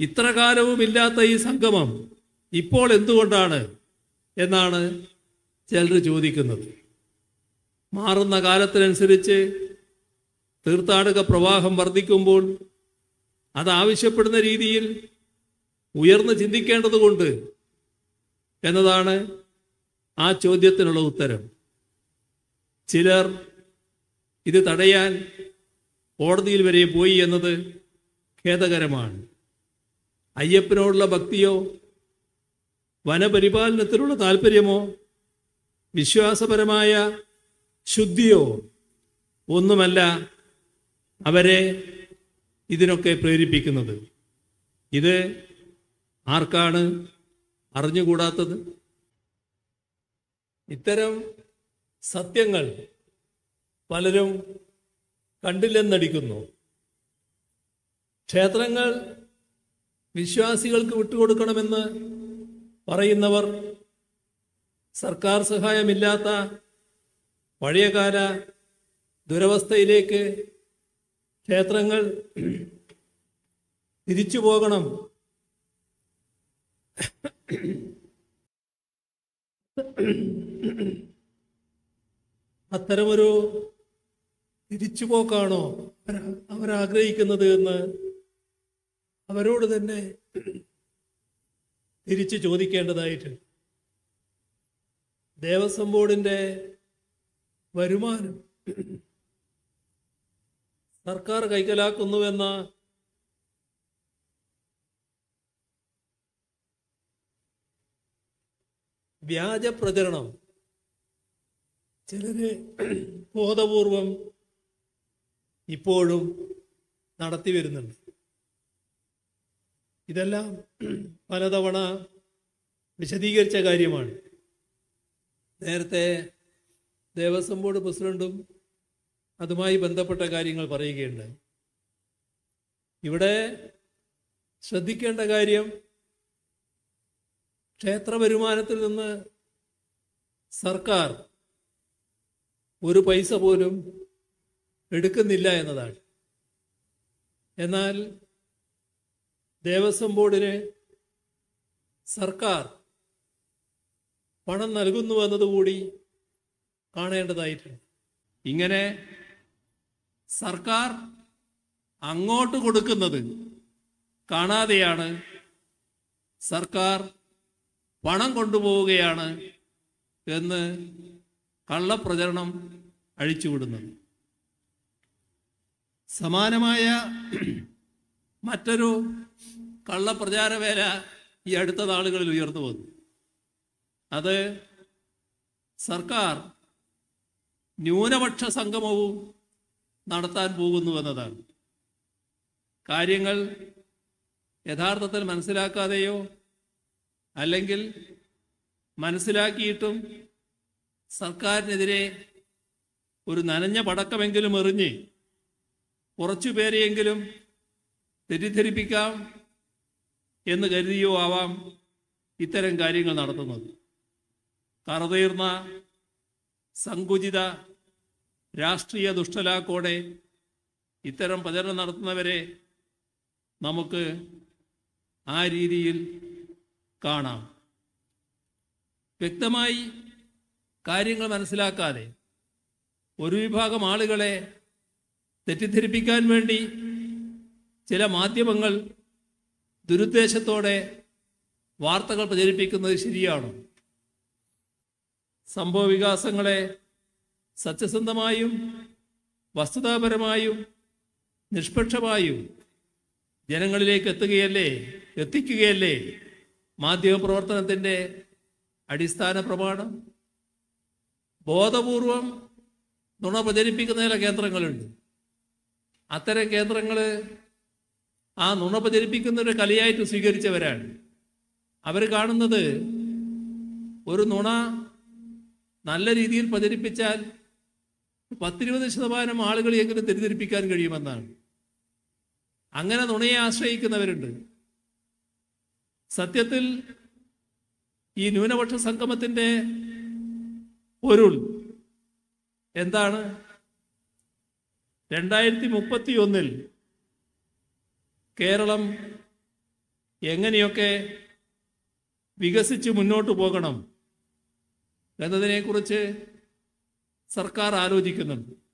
ഇത്ര കാലവും ഇല്ലാത്ത ഈ സംഗമം ഇപ്പോൾ എന്തുകൊണ്ടാണ് എന്നാണ് ചിലർ ചോദിക്കുന്നത്. മാറുന്ന കാലത്തിനനുസരിച്ച് തീർത്ഥാടക പ്രവാഹം വർദ്ധിക്കുമ്പോൾ അത് ആവശ്യപ്പെടുന്ന രീതിയിൽ ഉയർന്ന് ചിന്തിക്കേണ്ടതുകൊണ്ട് എന്നതാണ് ആ ചോദ്യത്തിനുള്ള ഉത്തരം. ചിലർ ഇത് തടയാൻ കോടതിയിൽ വരെ പോയി എന്നത് ഖേദകരമാണ്. അയ്യപ്പനോടുള്ള ഭക്തിയോ? വനപരിപാലനത്തിലുള്ള താല്പര്യമോ വിശ്വാസപരമായ ശുദ്ധിയോ? ഒന്നുമല്ല അവരെ ഇതിനൊക്കെ പ്രേരിപ്പിക്കുന്നത്. ഇത് ആർക്കാണ് അറിഞ്ഞുകൂടാത്തത്? ഇത്തരം സത്യങ്ങൾ പലരും കണ്ടില്ലെന്നടിക്കുന്നു. ക്ഷേത്രങ്ങൾ വിശ്വാസികൾക്ക് വിട്ടുകൊടുക്കണമെന്ന് പറയുന്നവർ സർക്കാർ സഹായമില്ലാത്ത പഴയകാല ദുരവസ്ഥയിലേക്ക് ക്ഷേത്രങ്ങൾ തിരിച്ചു പോകണം. അത്തരമൊരു തിരിച്ചുപോക്കാണോ അവര- അവരാഗ്രഹിക്കുന്നത് എന്ന് അവരോട് തന്നെ തിരിച്ചു ചോദിക്കേണ്ടതായിട്ടുണ്ട്. ദേവസ്വം ബോർഡിന്റെ വരുമാനം സർക്കാർ കൈക്കലാക്കുന്നുവെന്ന വ്യാജ പ്രചരണം ചിലര് ബോധപൂർവം ഇപ്പോഴും നടത്തി വരുന്നുണ്ട് ഇതെല്ലാം പലതവണ വിശദീകരിച്ച കാര്യമാണ്. നേരത്തെ ദേവസ്വം ബോർഡ് പ്രസിഡന്റും അതുമായി ബന്ധപ്പെട്ട കാര്യങ്ങൾ പറയുകയുണ്ടായി ഇവിടെ ശ്രദ്ധിക്കേണ്ട കാര്യം ക്ഷേത്ര വരുമാനത്തിൽ നിന്ന് സർക്കാർ ഒരു പൈസ പോലും എടുക്കുന്നില്ല എന്നതാണ്. എന്നാൽ ദേവസ്വം ബോർഡിന് സർക്കാർ പണം നൽകുന്നു എന്നതുകൂടി കാണേണ്ടതായിട്ടുണ്ട്. ഇങ്ങനെ സർക്കാർ അങ്ങോട്ട് കൊടുക്കുന്നത് കാണാതെയാണ് സർക്കാർ പണം കൊണ്ടുപോവുകയാണ് എന്ന് കള്ളപ്രചരണം അഴിച്ചുവിടുന്നത്. സമാനമായ മറ്റൊരു കള്ളപ്രചാരവേല ഈ അടുത്ത നാളുകളിൽ ഉയർന്നു വന്നു അത് സർക്കാർ ന്യൂനപക്ഷ സംഗമവും നടത്താൻ പോകുന്നു എന്നതാണ്. കാര്യങ്ങൾ യഥാർത്ഥത്തിൽ മനസ്സിലാക്കാതെയോ അല്ലെങ്കിൽ മനസ്സിലാക്കിയിട്ടും സർക്കാരിനെതിരെ ഒരു നനഞ്ഞ പടക്കമെങ്കിലും എറിഞ്ഞ് കുറച്ചു പേരെയെങ്കിലും തെറ്റിദ്ധരിപ്പിക്കാം എന്ന് കരുതിയോ ആവാം ഇത്തരം കാര്യങ്ങൾ നടത്തുന്നത്. കറതീർന്ന സങ്കുചിത രാഷ്ട്രീയ ദുഷ്ടലാക്കോടെ ഇത്തരം പ്രചരണം നടത്തുന്നവരെ നമുക്ക് ആ രീതിയിൽ കാണാം. വ്യക്തമായി കാര്യങ്ങൾ മനസ്സിലാക്കാതെ ഒരു വിഭാഗം ആളുകളെ തെറ്റിദ്ധരിപ്പിക്കാൻ വേണ്ടി ചില മാധ്യമങ്ങൾ ദുരുദ്ദേശത്തോടെ വാർത്തകൾ പ്രചരിപ്പിക്കുന്നത് ശരിയാണോ? സംഭവ വികാസങ്ങളെ സത്യസന്ധമായും വസ്തുതാപരമായും നിഷ്പക്ഷമായും ജനങ്ങളിലേക്ക് എത്തുകയല്ലേ എത്തിക്കുകയല്ലേ മാധ്യമപ്രവർത്തനത്തിന്റെ അടിസ്ഥാന പ്രമാണം? ബോധപൂർവം നുണ പ്രചരിപ്പിക്കുന്ന ചില കേന്ദ്രങ്ങളുണ്ട്. അത്തരം കേന്ദ്രങ്ങൾ ആ നുണ പ്രചരിപ്പിക്കുന്ന ഒരു കലയായിട്ട് സ്വീകരിച്ചവരാണ്. അവർ കാണുന്നത് ഒരു നുണ നല്ല രീതിയിൽ പ്രചരിപ്പിച്ചാൽ പത്തിരുപത് ശതമാനം ആളുകളെയെങ്കിലും തെറ്റിദ്ധരിപ്പിക്കാൻ കഴിയുമെന്നാണ്. അങ്ങനെ നുണയെ ആശ്രയിക്കുന്നവരുണ്ട്. സത്യത്തിൽ ഈ ന്യൂനപക്ഷ സംഗമത്തിന്റെ പൊരുൾ എന്താണ്? രണ്ടായിരത്തി മുപ്പത്തി ഒന്നിൽ കേരളം എങ്ങനെയൊക്കെ വികസിച്ച് മുന്നോട്ട് പോകണം എന്നതിനെക്കുറിച്ച് സർക്കാർ ആലോചിക്കുന്നുണ്ട്.